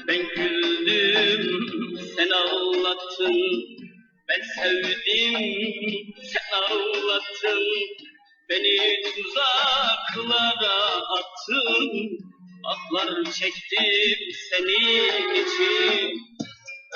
Ben güldüm, sen ağlattın. Ben sevdim, sen ağlattın. Beni tuzaklara attın. Aklar çektim senin için.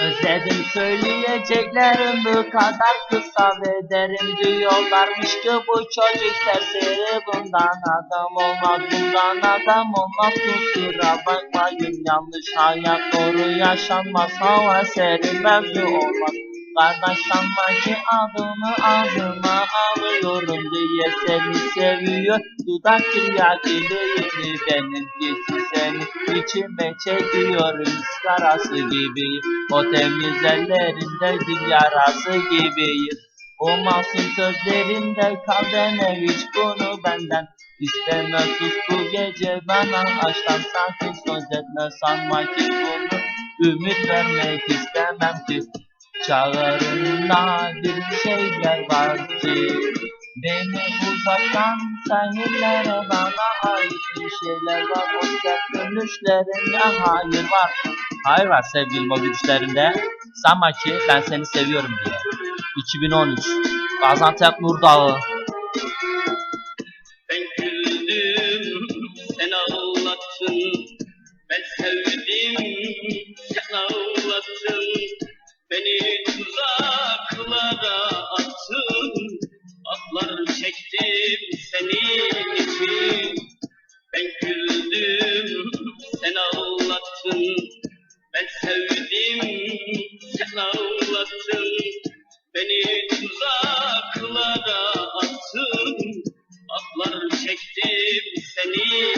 Özledim söyleyeceklerim bu kadar kısa ve derin diyorlarmış ki bu çocuk serseri bundan adam olmaz bundan adam olmaz. Kusura bakmayın yanlış hayat doğru yaşanmaz. Hava serin mevzu olmaz Kardeş sanma ki adını ağzıma alıyorum diye seni seviyor. Dudak tiryakiliğini benimkisi seni içime çekiyor. Karası gibiyim O temiz ellerinde dil yarası gibiyim. O masum sözlerinde kal deme hiç bunu benden İsteme sus bu gece bana aşktan sakin söz etme. Sanma ki bunu Ümit vermek istemem ki Çağrında bir şeyler var ki Beni uzaktan sahillere bana ait bir şeyler var. O sert dönüşlerinde hayır var? Hayır var sevgilim o gülüşlerinde Sanma ki ben seni seviyorum diye. 2013 Gaziantep Nurdağı Ben güldüm, sen ağlattın. Ben sevdim, sen ağlattın. Beni güldüm senin için. Ben güldüm sen ağlattın. Ben sevdim sen ağlattın. Beni tuzaklara attın. Atlar çektim seni.